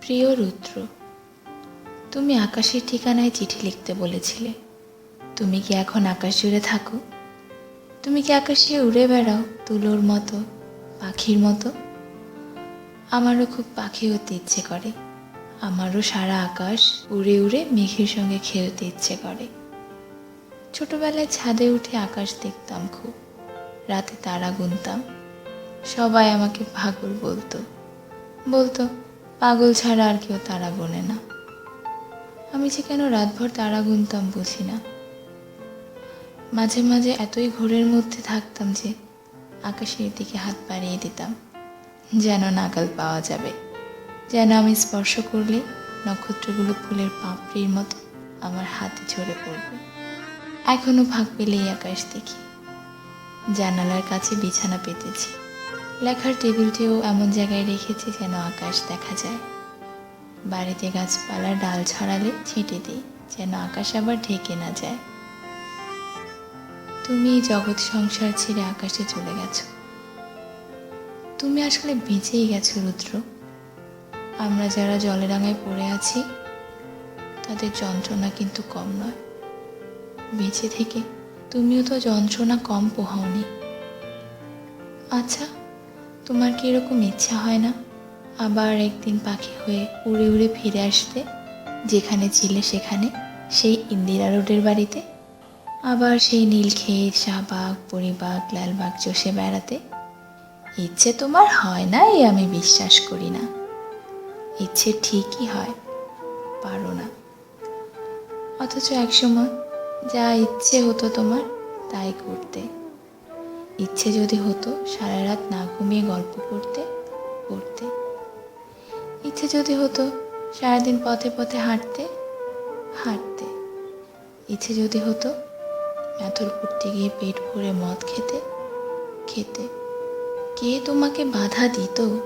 প্রিয় রুদ্র, তুমি আকাশের ঠিকানায় চিঠি লিখতে বলেছিলে। তুমি কি এখন আকাশ জুড়ে থাকো? তুমি কি আকাশে উড়ে বেড়াও তুলোর মতো, পাখির মতো? আমারও খুব পাখি হতে ইচ্ছে করে। আমারও সারা আকাশ উড়ে উড়ে মেঘের সঙ্গে খেলতে ইচ্ছে করে। ছোটবেলায় ছাদে উঠে আকাশ দেখতাম খুব। রাতে তারা গুনতাম। সবাই আমাকে পাগল বলতো। বলতো পাগল ছাড়া আর কেউ তারা বলে না। আমি যে কেন রাতভর তারা গুনতাম বুঝি না। মাঝে মাঝে এতই ঘোরের মধ্যে থাকতাম যে আকাশের দিকে হাত বাড়িয়ে দিতাম, যেন নাগাল পাওয়া যাবে। যেন আমি স্পর্শ করলে নক্ষত্রগুলো ফুলের পাপড়ির মতো আমার হাতে ঝরে পড়বে। এখনও ফাঁক পেলেই আকাশ দেখি। জানালার কাছে বিছানা পেতেছি। লেখার টেবিলটিও এমন জায়গায় রেখেছি যেন আকাশ দেখা যায়। বাড়িতে গাছপালার ডাল ছড়ালে ছেঁটে দিই, যেন আকাশ আবার ঢেকে না যায়। তুমি জগৎ সংসার ছেড়ে আকাশে চলে গেছো। তুমি আসলে বেঁচেই গেছো, রুদ্র। আমরা যারা জলেরাঙায় পড়ে আছি, তাদের যন্ত্রণা কিন্তু কম নয়। বেঁচে থেকে তুমিও তো যন্ত্রণা কম পোহাওনি। আচ্ছা তোমার কি এরকম ইচ্ছা হয় না? আবার একদিন পাখি হয়ে উড়ে উড়ে ফিরে আসতে, যেখানে ছিলে সেখানে, সেই ইন্দিরা রোডের বাড়িতে? আবার সেই নীলক্ষেত শাহবাগ, পরিবাগ, লালবাগ চষে বেড়াতে? ইচ্ছে তোমার হয় না এই আমি বিশ্বাস করি না। ইচ্ছে ঠিকই হয়, পারো না। অথচ একসময় যা ইচ্ছে হতো তোমার, তাই করতে। ইচ্ছে যদি হতো সারা রাত না ঘুমিয়ে গল্প করতে করতে ইচ্ছে যদি হতো সারাদিন পথে পথে হাঁটতে হাঁটতে। ইচ্ছে যদি হতো ম্যাথর পড়তে গিয়ে পেট ভরে মদ খেতে খেতে। কে তোমাকে বাধা দিত?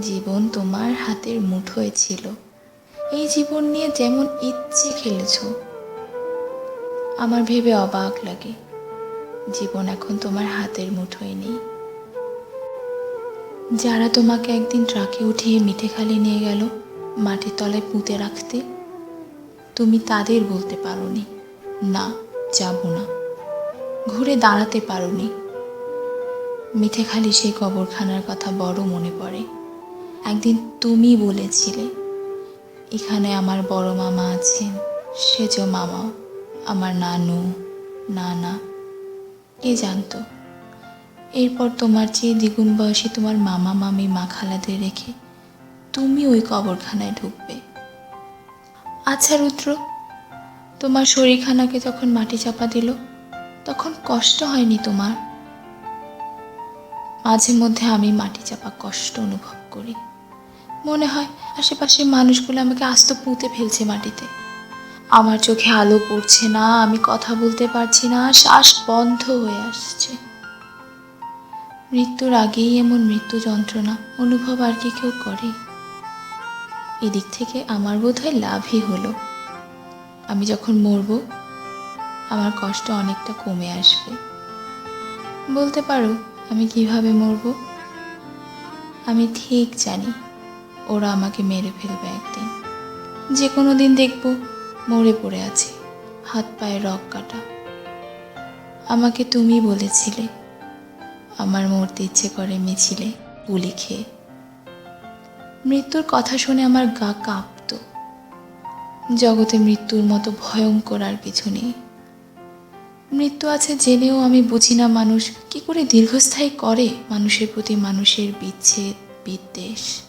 জীবন তোমার হাতের মুঠোয় ছিল। এই জীবন নিয়ে যেমন ইচ্ছে খেলেছ। আমার ভেবে অবাক লাগে। জীবন এখন তোমার হাতের মুঠোয় নেই। যারা তোমাকে একদিন ট্রাকে উঠিয়ে মিঠে খালি নিয়ে গেল, মাটির তলায় পুঁতে রাখতে, তুমি তাদের বলতে পারোনি, না, যাব না। ঘুরে দাঁড়াতে পারোনি। মিঠে খালি সেই কবরখানার কথা বড় মনে পড়ে। একদিন তুমি বলেছিলে, এখানে আমার বড় মামা আছেন, সেজ মামাও, আমার নানু, নানা। কে জানতো? এরপর তোমার চেয়ে দ্বিগুণ বয়সী তোমার মামা, মামি, মা খালাদের রেখে তুমি ওই কবরখানায় ঢুকবে। আচ্ছা রুদ্র, তোমার শরীরখানাকে যখন মাটি চাপা দিল, তখন কষ্ট হয়নি তোমার? মাঝে মধ্যে আমি মাটি চাপা কষ্ট অনুভব করি। মনে হয় আশেপাশের মানুষগুলো আমাকে আস্ত পুঁতে ফেলছে মাটিতে। আমার চোখে আলো পড়ছে না, আমি কথা বলতে পারছি না, শ্বাস বন্ধ হয়ে আসছে। মৃত্যুর আগেই এমন মৃত্যু যন্ত্রণা অনুভব আর কি কেউ করে। এদিক থেকে আমার বোধ হয় লাভই হলো। আমি যখন মরব, আমার কষ্ট অনেকটা কমে আসবে। বলতে পারো, আমি কীভাবে মরব? আমি ঠিক জানি, ওরা আমাকে মেরে ফেলবে একদিন। যে কোনো দিন দেখব। মরে পড়ে আছে, হাত পায়ে রক কাটা। আমাকে তুমি বলেছিলে, আমার মরতে ইচ্ছে করে মিছিলে গুলি খেয়ে। মৃত্যুর কথা শুনে আমার গা কাঁপত। জগতে মৃত্যুর মতো ভয়ঙ্কর আর কিছু নেই। মৃত্যু আছে জেনেও আমি বুঝি না মানুষ কি করে দীর্ঘস্থায়ী করে মানুষের প্রতি মানুষের বিচ্ছেদ, বিদ্বেষ।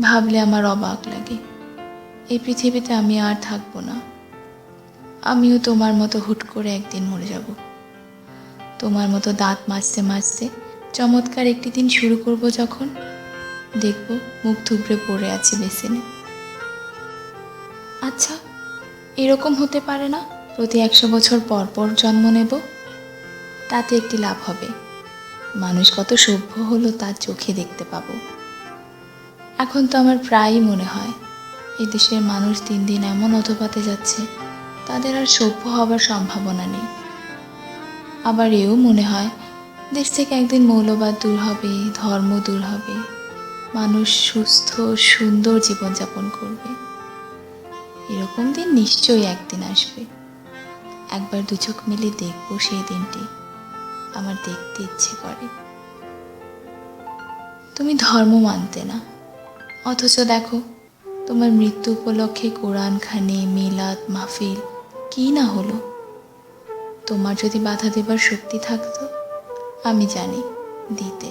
ভাবলে আমার অবাক লাগে। এই পৃথিবীতে আমি আর থাকব না। আমিও তোমার মতো হুট করে একদিন মরে যাব। তোমার মতো দাঁত মাজতে মাজতে চমৎকার একটি দিন শুরু করব যখন দেখব মুখ থুবড়ে পড়ে আছে বেসিনে। আচ্ছা এরকম হতে পারে না, প্রতি একশো বছর পর পর জন্ম নেব। তাতে একটি লাভ হবে। মানুষ কত সভ্য হলো তার চোখে দেখতে পাবো। এখন তো আমার প্রায়ই মনে হয় এই দেশের মানুষ দিন দিন এমন অধপাতে যাচ্ছে, তাদের আর সভ্য হবার সম্ভাবনা নেই। আবার এও মনে হয়, দেশ থেকে একদিন মৌলবাদ দূর হবে, ধর্ম দূর হবে, মানুষ সুস্থ, সুন্দর জীবনযাপন করবে। এরকম দিন নিশ্চয়ই একদিন আসবে। একবার দু চোখ মিলে দেখব সেই দিনটি। আমার দেখতে ইচ্ছে করে। তুমি ধর্ম মানতে না। অথচ দেখো তোমার মৃত্যু উপলক্ষে কোরআনখানে মিলাদ, মাহফিল, কি না হলো? তোমার যদি বাধা দেবার শক্তি থাকতো, আমি জানি দিতে।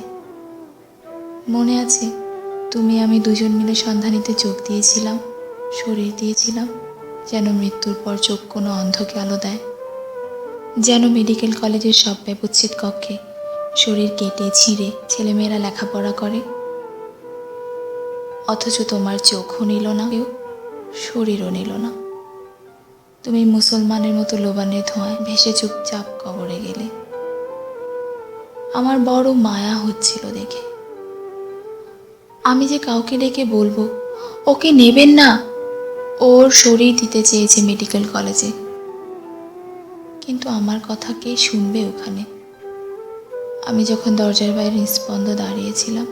মনে আছে, তুমি আমি দুজন মিলে সন্ধানীতে চোখ দিয়েছিলাম, শরীর দিয়েছিলাম, যেন মৃত্যুর পর চোখ কোনো অন্ধকে আলো দেয়। যেন মেডিকেল কলেজের সব ব্যবচ্ছেদ কক্ষে শরীর কেটে ছিঁড়ে ছেলেমেয়েরা লেখাপড়া করে। অথচ তোমার চোখও নিল না, কেউ শরীরও নিল না। তুমি মুসলমানের মতো লোবানের ধোঁয়ায় ভেসে চুপচাপ কবরে গেলে। আমার বড় মায়া হচ্ছিল দেখে। আমি যে কাউকে ডেকে বলব, ওকে নেবেন না। ওর শরীর দিতে চেয়েছে মেডিকেল কলেজে। কিন্তু আমার কথা কে শুনবে ওখানে? আমি যখন দরজার বাইরে নিস্পন্দ দাঁড়িয়েছিলাম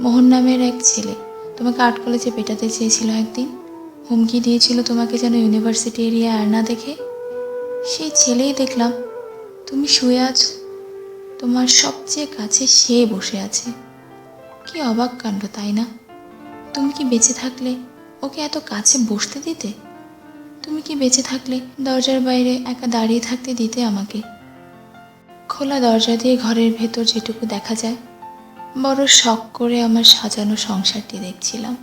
মোহন নামের এক ছেলে। তোমাকে আর্ট কলেজে পেটাতে চেয়েছিল একদিন। হুমকি দিয়েছিল তোমাকে যেন ইউনিভার্সিটি এরিয়া আর না দেখে। সেই ছেলেই দেখলাম, তুমি শুয়ে আছো। তোমার সবচেয়ে কাছে সে বসে আছে। কি অবাক কাণ্ড, তাই না? তুমি কি বেঁচে থাকলে ওকে এত কাছে বসতে দিতে? তুমি কি বেঁচে থাকলে দরজার বাইরে একা দাঁড়িয়ে থাকতে দিতে আমাকে? খোলা দরজা দিয়ে ঘরের ভেতর যেটুকু দেখা যায় বড় শখ করে আমার সাজানো সংসারটি দেখছিলাম।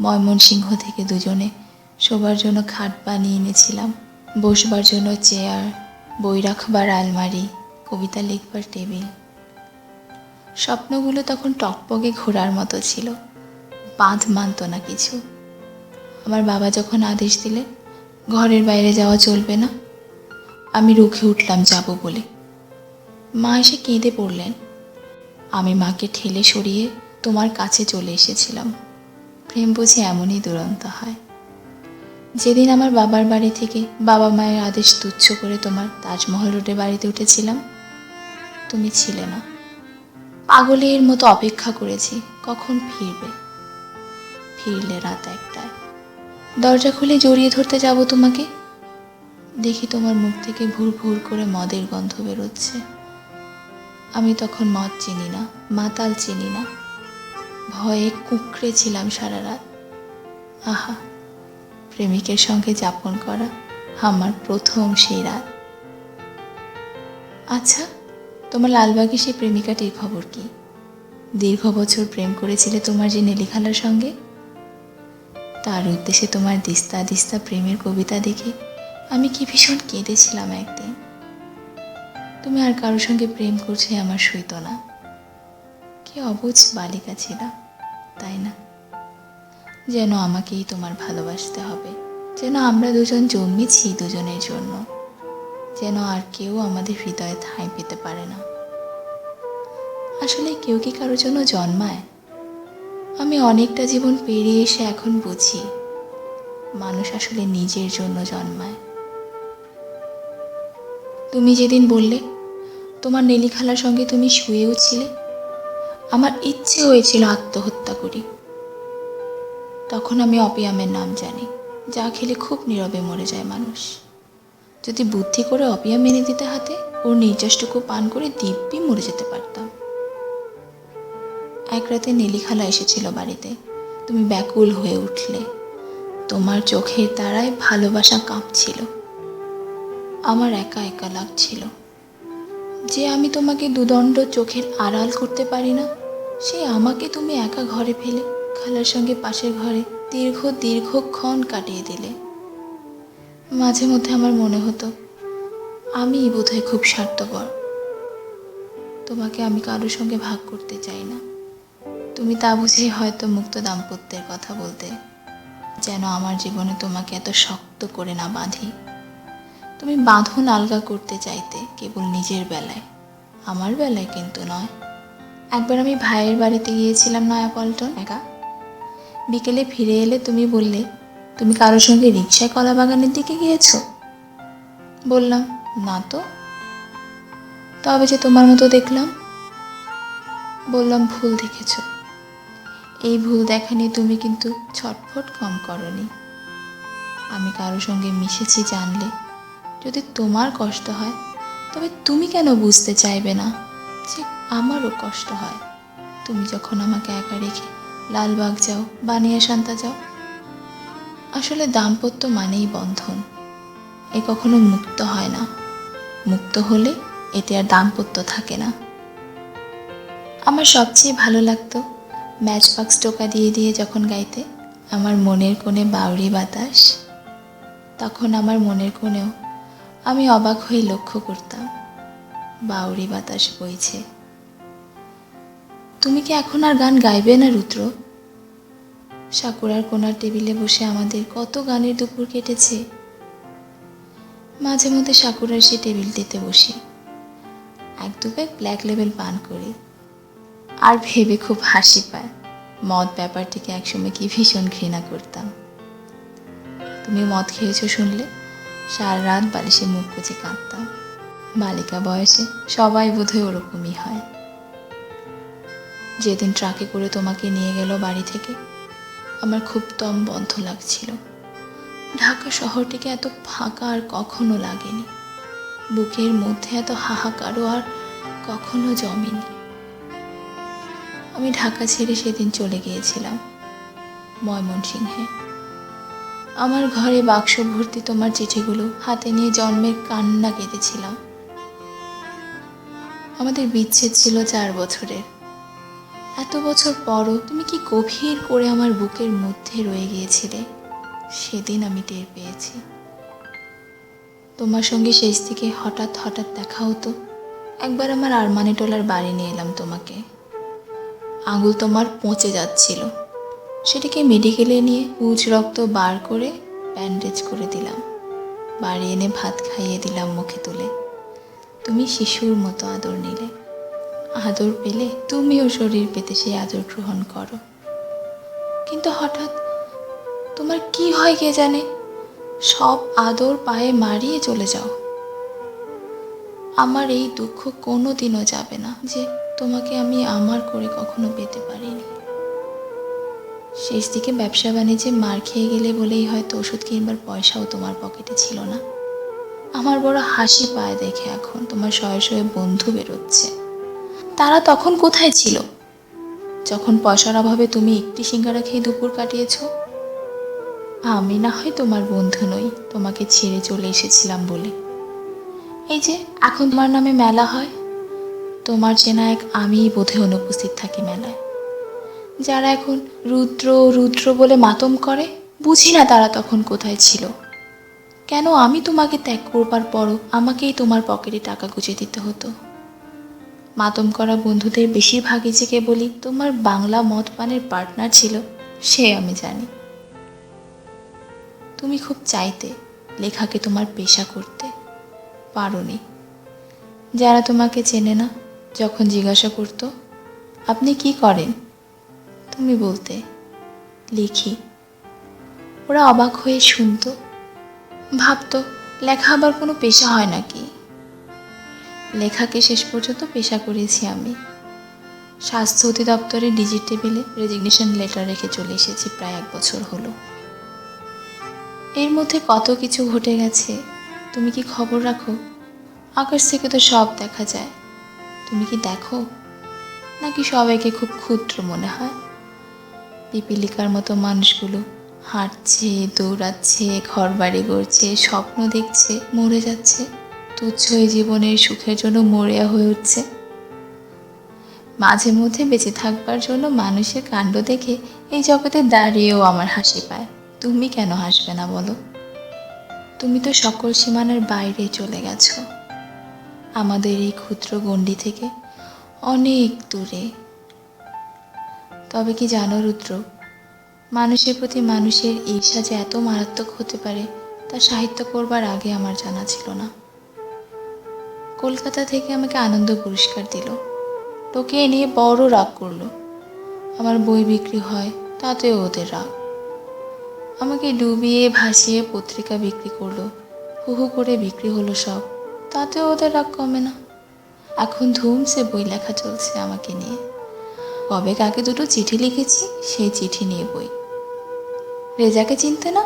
ময়মনসিংহ থেকে দুজনে শোবার জন্য খাট বানিয়ে এনেছিলাম। বসবার জন্য চেয়ার, বই রাখবার আলমারি, কবিতা লিখবার টেবিল। স্বপ্নগুলো তখন টকপকে ঘোরার মতো ছিল, বাঁধ মানত না কিছু। আমার বাবা যখন আদেশ দিলে ঘরের বাইরে যাওয়া চলবে না, আমি রুখে উঠলাম যাব বলে। মা এসে কেঁদে পড়লেন আমি মাকে ঠেলে সরিয়ে তোমার কাছে চলে এসেছিলাম। প্রেম বুঝি এমনই দুরন্ত হয়। যেদিন আমার বাবার বাড়ি থেকে বাবা মায়ের আদেশ তুচ্ছ করে তোমার তাজমহল রোডে বাড়িতে উঠেছিলাম, তুমি ছিলে না। পাগলের মতো অপেক্ষা করেছি, কখন ফিরবে? ফিরলে রাত একটায়। দরজা খুলে জড়িয়ে ধরতে যাব তোমাকে? দেখি তোমার মুখ থেকে ভুর ভুর করে মদের গন্ধ বেরোচ্ছে। আমি তখন মদ চিনি না, মাতাল চিনি না। ভয়ে কুকড়ে ছিলাম সারা রাত। আহা, প্রেমিকের সঙ্গে যাপন করা আমার প্রথম সেই রাত। আচ্ছা তোমার লালবাগে সেই প্রেমিকাটির খবর কি? দীর্ঘ বছর প্রেম করেছিলে তোমার যে নেলিখালার সঙ্গে? তার উদ্দেশ্যে তোমার দিস্তা দিস্তা প্রেমের কবিতা দেখে আমি কি ভীষণ কেঁদেছিলাম একদিন। তুমি আর কারোর সঙ্গে প্রেম করছে আমার সইত না কি অবুঝ বালিকা ছিলাম তাই না? যেন আমাকেই তোমার ভালোবাসতে হবে, যেন আমরা দুজন জন্মেছি দুজনের জন্য, যেন আর কেউ আমাদের হৃদয়ে ঠাঁই পেতে পারে না। আসলে কেউ কি কারোর জন্য জন্মায়? আমি অনেকটা জীবন পেরিয়ে এসে এখন বুঝি, মানুষ আসলে নিজের জন্য জন্মায়। তুমি যেদিন বললে তোমার নেলিখালার সঙ্গে তুমি শুয়েও ছিলে? আমার ইচ্ছে হয়েছিল আত্মহত্যা করি। তখন আমি অপিয়ামের নাম জানি, যা খেলে খুব নীরবে মরে যায় মানুষ। যদি বুদ্ধি করে অপিয়াম মেনে দিতে হাতে, ওর নির্যাসটুকু পান করে দিব্যি মরে যেতে পারতাম। এক রাতে নীলিখালা এসেছিল বাড়িতে। তুমি ব্যাকুল হয়ে উঠলে। তোমার চোখের তারায় ভালোবাসা কাঁপছিল। আমার একা একা লাগছিল। যে আমি তোমাকে দুদণ্ড চোখের আড়াল করতে পারি না, সে আমাকে তুমি একা ঘরে ফেলে খালার সঙ্গে পাশের ঘরে দীর্ঘ দীর্ঘক্ষণ কাটিয়ে দিলে। মাঝে মধ্যে আমার মনে হতো আমি বোধহয় খুব স্বার্থপর। তোমাকে আমি কারোর সঙ্গে ভাগ করতে চাই না। তুমি তা বুঝেই হয়তো মুক্ত দাম্পত্যের কথা বলতে, যেন আমার জীবনে তোমাকে এত শক্ত করে না বাঁধি। তুমি বাঁধন আলগা করতে চাইতে কেবল নিজের বেলায়। আমার বেলায় কিন্তু নয়। একবার আমি ভাইয়ের বাড়িতে গিয়েছিলাম নয়াপল্টন। একা। বিকেলে ফিরে এলে তুমি বললে, তুমি কারোর সঙ্গে রিক্সায় কলা বাগানের দিকে গিয়েছো? বললাম, না তো। তবে যে তোমার মতো দেখলাম। বললাম, ভুল দেখেছ। এই ভুল দেখা নিয়ে তুমি কিন্তু ছটফট কম করনি। আমি কারোর সঙ্গে মিশেছি জানলে যদি তোমার কষ্ট হয়, তবে তুমি কেন বুঝতে চাইবে না যে আমারও কষ্ট হয়? তুমি যখন আমাকে একা রেখে লালবাগ যাও, বানিয়া শান্তা যাও, আসলে দাম্পত্য মানেই বন্ধন। এ কখনো মুক্ত হয় না। মুক্ত হলে এতে আর দাম্পত্য থাকে না। আমার সবচেয়ে ভালো লাগতো ম্যাচ বক্স টোকা দিয়ে দিয়ে যখন গাইতে, আমার মনের কোণে বাউরি বাতাস। তখন আমার মনের কোণেও আমি অবাক হয়ে লক্ষ্য করতাম বাউরি বাতাস বইছে। তুমি কি এখন আর গান গাইবে না, রুদ্র? সাকুরার কোনার টেবিলে বসে আমাদের কত গানের দুপুর কেটেছে। মাঝে মধ্যে সাকুরার সে টেবিলটিতে বসি, এক দু ব্যাগ ব্ল্যাক লেভেল পান করি। আর ভেবে খুব হাসি পায়, মদ ব্যাপারটিকে একসময় কি ভীষণ ঘৃণা করতাম। তুমি মদ খেয়েছো শুনলে? সারা রাত বালিশে মুখ কুচে কাঁদতাম। বালিকা বয়সে সবাই বোধহয় ওরকমই হয়। যেদিন ট্রাকে করে তোমাকে নিয়ে গেল বাড়ি থেকে, আমার খুব দম বন্ধ লাগছিল। ঢাকা শহরটিকে এত ফাঁকা আর কখনো লাগেনি। বুকের মধ্যে এত হাহাকারও আর কখনো জমেনি। আমি ঢাকা ছেড়ে সেদিন চলে গিয়েছিলাম ময়মনসিংহে। আমার ঘরে বাক্স ভর্তি তোমার চিঠিগুলো হাতে নিয়ে জন্মের কান্না কেঁদেছিলাম। আমাদের বিচ্ছেদ ছিল চার বছরের। এত বছর পরও তুমি কি গভীর করে আমার বুকের মধ্যে রয়ে গিয়েছিলে? সেদিন আমি টের পেয়েছি। তোমার সঙ্গে শেষ থেকে হঠাৎ হঠাৎ দেখা হতো। একবার আমার আরমানি টোলার বাড়ি নিয়ে এলাম তোমাকে। আঙুল তোমার পচে যাচ্ছিল। সেটাকে মেডিকেলে নিয়ে পুজ রক্ত বার করে ব্যান্ডেজ করে দিলাম। বাড়ি এনে ভাত খাইয়ে দিলাম মুখে তুলে। তুমি শিশুর মতো আদর নিলে। আদর পেলে তুমিও শরীর পেতে সেই আদর গ্রহণ করো। কিন্তু হঠাৎ তোমার কি হয় কে জানে? সব আদর পায়ে মারিয়ে চলে যাও। আমার এই দুঃখ কোনো দিনও যাবে না যে তোমাকে আমি আমার করে কখনো পেতে পারিনি। শেষ দিকে ব্যবসা বাণিজ্যে মার খেয়ে গেলে বলেই হয়তো ওষুধ কিনবার পয়সাও তোমার পকেটে ছিল না। আমার বড় হাসি পায় দেখে এখন তোমার শয়ে শয়ে বন্ধু বেরোচ্ছে। তারা তখন কোথায় ছিল? যখন পয়সার অভাবে তুমি একটি সিঙ্গারা খেয়ে দুপুর কাটিয়েছ? আমি না হয় তোমার বন্ধু নই, তোমাকে ছেড়ে চলে এসেছিলাম বলে। এই যে, এখন তোমার নামে মেলা হয়। তোমার চেনা এক আমিই বোধে অনুপস্থিত থাকি মেলায়। যারা এখন রুদ্র রুদ্র বলে মাতম করে, বুঝি না তারা তখন কোথায় ছিল। কেন আমি তোমাকে ত্যাগ করবার পরও আমাকেই তোমার পকেটে টাকা গুঁজে দিতে হতো? মাতম করা বন্ধুদের বেশিরভাগই যে কেবলই তোমার বাংলা মদ পানের পার্টনার ছিল, সে আমি জানি। তুমি খুব চাইতে লেখাকে তোমার পেশা করতে পারোনি। যারা তোমাকে চেনে না, যখন জিজ্ঞাসা করতো, আপনি কি করেন? তুমি বলতে, লিখি। ওরা অবাক হয়ে শুনতো। ভাবতো, লেখা আবার কোনো পেশা হয় নাকি? লেখাকে শেষ পর্যন্ত পেশা করেছি আমি। স্বাস্থ্য অধিদপ্তরের ডিজিট টেবিলে রেজিগনেশন লেটার রেখে চলে এসেছি প্রায় এক বছর হলো। এর মধ্যে কত কিছু ঘটে গেছে, তুমি কি খবর রাখো? আকাশ থেকে তো সব দেখা যায়। তুমি কি দেখো? নাকি সবাইকে খুব ক্ষুদ্র মনে হয়? পিপিলিকার মতো মানুষগুলো হাঁটছে, দৌড়াচ্ছে ঘর বাড়ি গড়ছে, স্বপ্ন দেখছে, মরে যাচ্ছে, তুচ্ছ এই জীবনের সুখের জন্য মরিয়া হয়ে উঠছে। মাঝে মধ্যে বেঁচে থাকবার জন্য মানুষের কাণ্ড দেখে এই জগতে দাঁড়িয়েও আমার হাসি পায়। তুমি কেন হাসবে না বলো? তুমি তো সকল সীমানার বাইরে চলে গেছো। আমাদের এই ক্ষুদ্র গণ্ডি থেকে অনেক দূরে তবে কি জানো, রুদ্র? মানুষের প্রতি মানুষের ঈর্ষা যে এত মারাত্মক হতে পারে, তা সাহিত্য করবার আগে আমার জানা ছিল না। কলকাতা থেকে আমাকে আনন্দ পুরস্কার দিল। লোকে এ নিয়ে বড় রাগ করল। আমার বই বিক্রি হয়, তাতেও ওদের রাগ। আমাকে ডুবিয়ে, ভাসিয়ে পত্রিকা বিক্রি করল। হু হু করে বিক্রি হলো সব, তাতেও ওদের রাগ কমে না। এখন ধুমসে বই লেখা চলছে আমাকে নিয়ে। কবে কাকে দুটো চিঠি লিখেছি, সেই চিঠি নিয়ে বই। রেজাকে চিনতে না,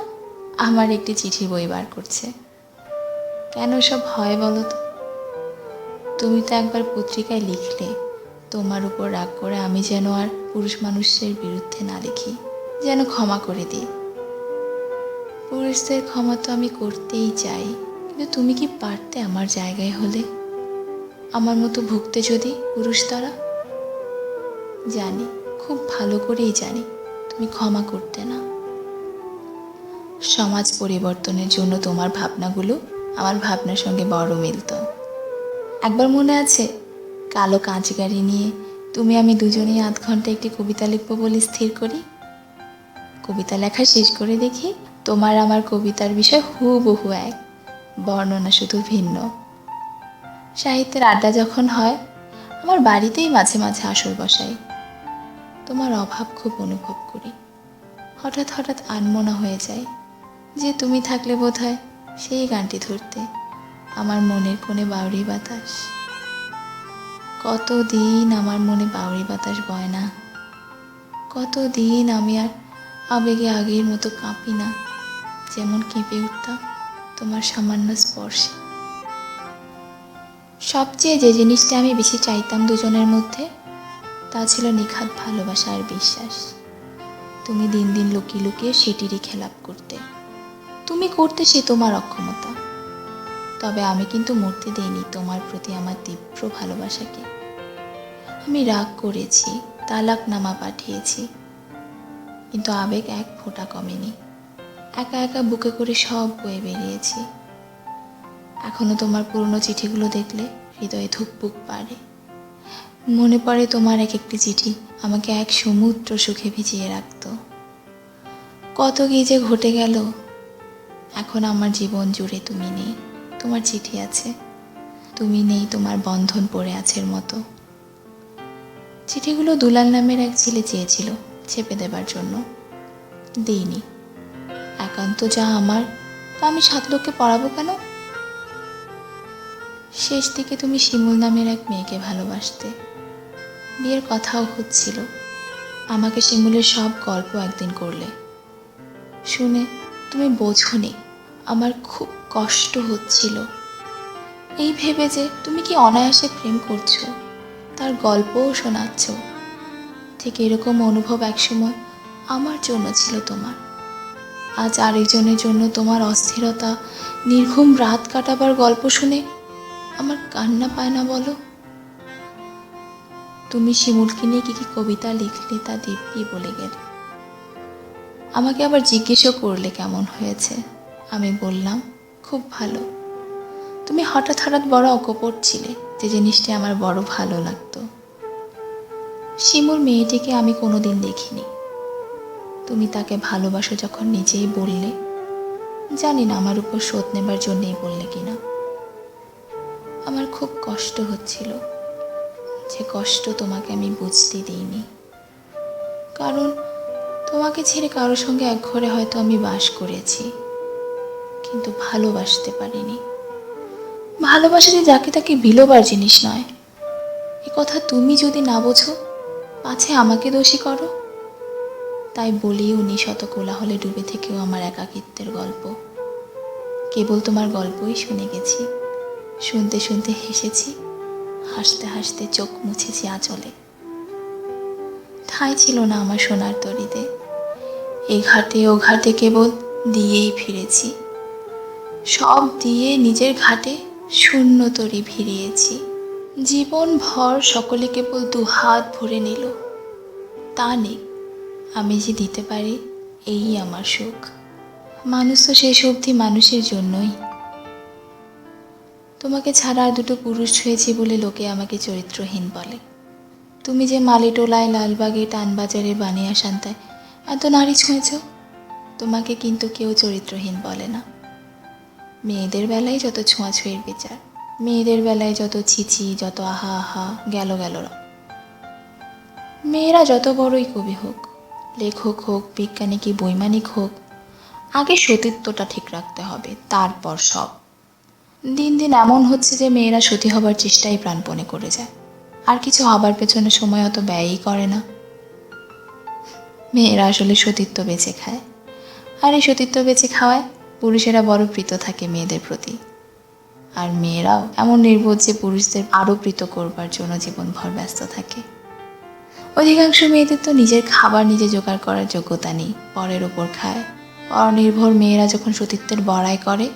আমার একটি চিঠি বই বার করছে। কেন সব হয় বলো তো? তুমি তো একবার পত্রিকায় লিখলে, তোমার উপর রাগ করে আমি যেন আর পুরুষ মানুষের বিরুদ্ধে না লিখি, যেন ক্ষমা করে দিই। পুরুষদের ক্ষমা তো আমি করতেই চাই, কিন্তু তুমি কি পারতে আমার জায়গায় হলে? আমার মতো ভুগতে যদি পুরুষ তারা জানি, খুব ভালো করেই জানি। তুমি ক্ষমা করতে না। সমাজ পরিবর্তনের জন্য তোমার ভাবনাগুলো আমার ভাবনার সঙ্গে বড় মিলত। একবার মনে আছে, কালো কাঁচ গাড়ি নিয়ে তুমি আমি দুজনেই আধ ঘণ্টা একটি কবিতা লিখব বলে স্থির করি? কবিতা লেখা শেষ করে দেখি তোমার আমার কবিতার বিষয় হুবহু এক, বর্ণনা শুধু ভিন্ন। সাহিত্যের আড্ডা যখন হয়, আমার বাড়িতেই মাঝে মাঝে আসর বসাই। তোমার অভাব খুব অনুভব করি। হঠাৎ হঠাৎ আনমনা হয়ে যায় যে তুমি থাকলে বোধ হয় সেই গানটি ধরতে, আমার মনের কোণে বাউরি বাতাস। কতদিন আমার মনে বাউরি বাতাস বয় না। কতদিন আমি আর আবেগে আগের মতো কাঁপি না, যেমন কেঁপে উঠতাম তোমার সামান্য স্পর্শে। সবচেয়ে যে জিনিসটা আমি বেশি চাইতাম দুজনের মধ্যে তা ছিল নিখাত ভালোবাসা আর বিশ্বাস। তুমি দিন দিন লুকিয়ে লুকিয়ে সেটিরই খেলাপ করতে। তুমি করতে সে তোমার অক্ষমতা। তবে আমি কিন্তু মরতে দেইনি তোমার প্রতি আমার তীব্র ভালোবাসাকে। আমি রাগ করেছি, তালাকনামা পাঠিয়েছি। কিন্তু আবেগ এক ফোঁটা কমেনি। একা একা বুকে করে সব বয়ে বেরিয়েছি। এখনও তোমার পুরনো চিঠিগুলো দেখলে হৃদয়ে ধুকপুক পারে মনে পড়ে তোমার এক একটি চিঠি। আমাকে এক সমুদ্র সুখে ভিজিয়ে রাখত। কত কি যে ঘটে গেল, এখন আমার জীবন জুড়ে তুমি নেই, তোমার চিঠি আছে। তুমি নেই, তোমার বন্ধন পড়ে আছের মতো। চিঠিগুলো দুলাল নামের এক ছেলে চেয়েছিল চেপে দেবার জন্য। দিইনি। একান্ত যা আমার, তা আমি সাত লোককে পড়াবো কেন? শেষ দিকে তুমি শিমুল নামের এক মেয়েকে ভালোবাসতে। বিয়ের কথাও হচ্ছিল। আমাকে শিমুলের সব গল্প একদিন করলে। শুনে তুমি বোঝনি আমার খুব কষ্ট হচ্ছিল। এই ভেবে যে তুমি কি অনায়াসে প্রেম করছ, তার গল্পও শোনাচ্ছ। ঠিক এরকম অনুভব একসময় আমার জন্য ছিল তোমার। আজ আরেকজনের জন্য তোমার অস্থিরতা, নির্ঘুম রাত কাটাবার গল্প শুনে আমার কান্না পায় না বলো? তুমি শিমুলকে নিয়ে কি কি কবিতা লিখলে তা দিব্যি বলে গেলে। আমাকে আবার জিজ্ঞেসও করলে কেমন হয়েছে? আমি বললাম, খুব ভালো। তুমি হঠাৎ হঠাৎ বড় অকপট ছিলে, যে জিনিসটি আমার বড় ভালো লাগতো। শিমুর মেয়েটিকে আমি কোনোদিন দেখিনি। তুমি তাকে ভালোবাসো যখন নিজেই বললে? জানি না, আমার উপর শোধ নেবার জন্যেই বললে কিনা। আমার খুব কষ্ট হচ্ছিল। যে কষ্ট তোমাকে আমি বুঝতে দিইনি। কারণ তোমাকে ছেড়ে কারোর সঙ্গে এক ঘরে হয়তো আমি বাস করেছি। কিন্তু ভালোবাসতে পারিনি। ভালোবাসা যে যাকে তাকে বিলোবার জিনিস নয়। এ কথা তুমি যদি না বোঝো, পাছে আমাকে দোষী করো? তাই বলিও উনি শত কোলাহলে ডুবে থেকেও আমার একাকিত্বের গল্প। কেবল তোমার গল্পই শুনে গেছি। শুনতে শুনতে হেসেছি। হাসতে হাসতে চোখ মুছেছি আঁচলে। ঠাঁই ছিল না আমার সোনার তরিতে। এ ঘাটে ও ঘাটে কেবল দিয়েই ফিরেছি। সব দিয়ে নিজের ঘাটে শূন্য তরি ভিড়িয়েছি। জীবন ভর সকলে কেবল দু হাত ভরে নিল। তা নেই, আমি যে দিতে পারি, এই আমার সুখ। মানুষ তো শেষ অবধি মানুষের জন্যই। তোমাকে ছাড়া আর দুটো পুরুষ ছুঁয়েছি বলে লোকে আমাকে চরিত্রহীন বলে। তুমি যে মালিটোলায় লালবাগে টানবাজারে বানিয়া শান্তায় এত নারী ছুঁয়েছ? তোমাকে কিন্তু কেউ চরিত্রহীন বলে না। মেয়েদের বেলায় যত ছোঁয়াছুঁয়ের বিচার, মেয়েদের বেলায় যত ছিছি, যত আহা আহা, গেল গেল। মেয়েরা যত বড়ই কবি হোক, লেখক হোক, বিজ্ঞানী কি বৈমানিক হোক, আগে সতীত্বটা ঠিক রাখতে হবে, তারপর সব। দিন দিন এমন হচ্ছে যে মেয়েরা সতী হবার চেষ্টাই প্রাণপণে করে যায়। আর কিছু হবার পেছনে সময় অত ব্যয়ই করে না। মেয়েরা আসলে সতীত্ব বেঁচে খায়। আর এই সতীত্ব বেঁচে খাওয়ায় পুরুষেরা বড় প্রীত থাকে মেয়েদের প্রতি। আর মেয়েরাও এমন নির্বোধ যে পুরুষদের আরও প্রীত করবার জন্য জীবনভর ব্যস্ত থাকে। অধিকাংশ মেয়েদের তো নিজের খাবার নিজে জোগাড় করার যোগ্যতা নেই। পরের ওপর খায়। পরনির্ভর মেয়েরা যখন সতীত্বের বড়াই করে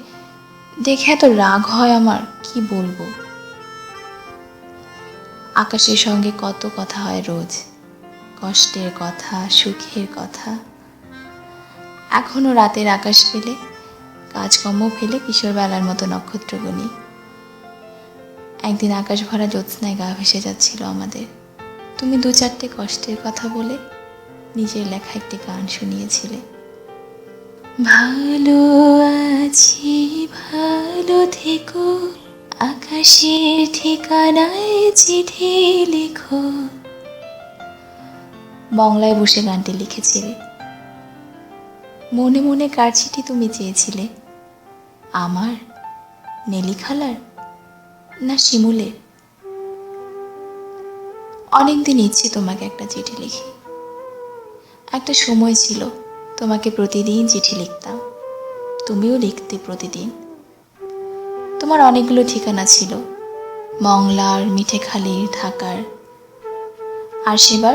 দেখে এত রাগ হয় আমার, কি বলব? আকাশের সঙ্গে কত কথা হয় রোজ, কষ্টের কথা, সুখের কথা। এখনও রাতের আকাশ পেলে কাজকর্ম ফেলে কিশোরবেলার মতো নক্ষত্র গুনি একদিন আকাশ ভরা জ্যোৎস্নায় গা ভেসে যাচ্ছিল আমাদের। তুমি দু চারটে কষ্টের কথা বলে নিজের লেখা একটি গান শুনিয়েছিলে। ভালো আছি, ভালো থেকো। আকাশের ঠিকানায় চিঠি লেখো। বাংলায় বসে গানটি লিখেছিলে। মনে মনে কার চিঠি তুমি চেয়েছিলে? আমার নেলি খালার না শিমুলের? অনেকদিন ইচ্ছে তোমাকে একটা চিঠি লিখি। একটা সময় ছিল তোমাকে প্রতিদিন চিঠি লিখতাম। তুমিও লিখতে প্রতিদিন। তোমার অনেকগুলো ঠিকানা ছিল। মংলার মিঠেখালি ঢাকার। আর সেবার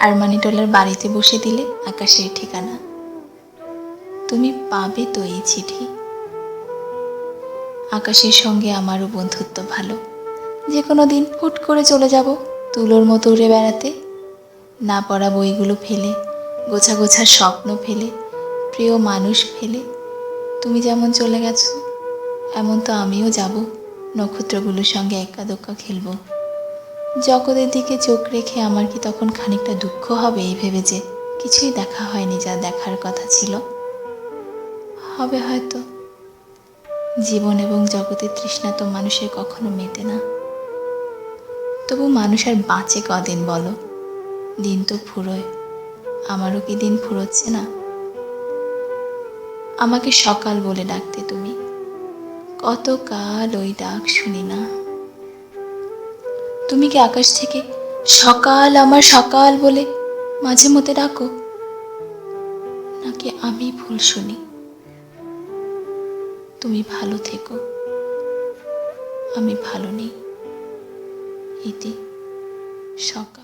আরমানিটোলার বাড়িতে বসে দিলে আকাশের ঠিকানা। তুমি পাবে তো এই চিঠি। আকাশের সঙ্গে আমারও বন্ধুত্ব ভালো। যে কোনো দিন হুট করে চলে যাব তুলোর মতো উড়ে বেড়াতে। না পড়া বইগুলো ফেলে গোছা গোছা স্বপ্ন ফেলে, প্রিয় মানুষ ফেলে। তুমি যেমন চলে গেছো, এমন তো আমিও যাব, নক্ষত্রগুলোর সঙ্গে একা দোক্কা খেলব। জগতের দিকে চোখ রেখে আমার কি তখন খানিকটা দুঃখ হবে এই ভেবে যে কিছুই দেখা হয়নি যা দেখার কথা ছিল? হবে হয়তো। জীবন এবং জগতের তৃষ্ণা তো মানুষের কখনো মেটে না। তবু মানুষ আর বাঁচে কদিন বলো? দিন তো ফুরোয়। আমারও কি দিন ফুরোচ্ছে না? আমাকে সকাল বলে ডাকতে তুমি। কত কাল ওই ডাক শুনি না। তুমি কি আকাশ থেকে সকাল আমার সকাল বলে মাঝে মধ্যে ডাকো? নাকি আমি ভুল শুনি? তুমি ভালো থেকো। আমি ভালো নেই। ইতি সকাল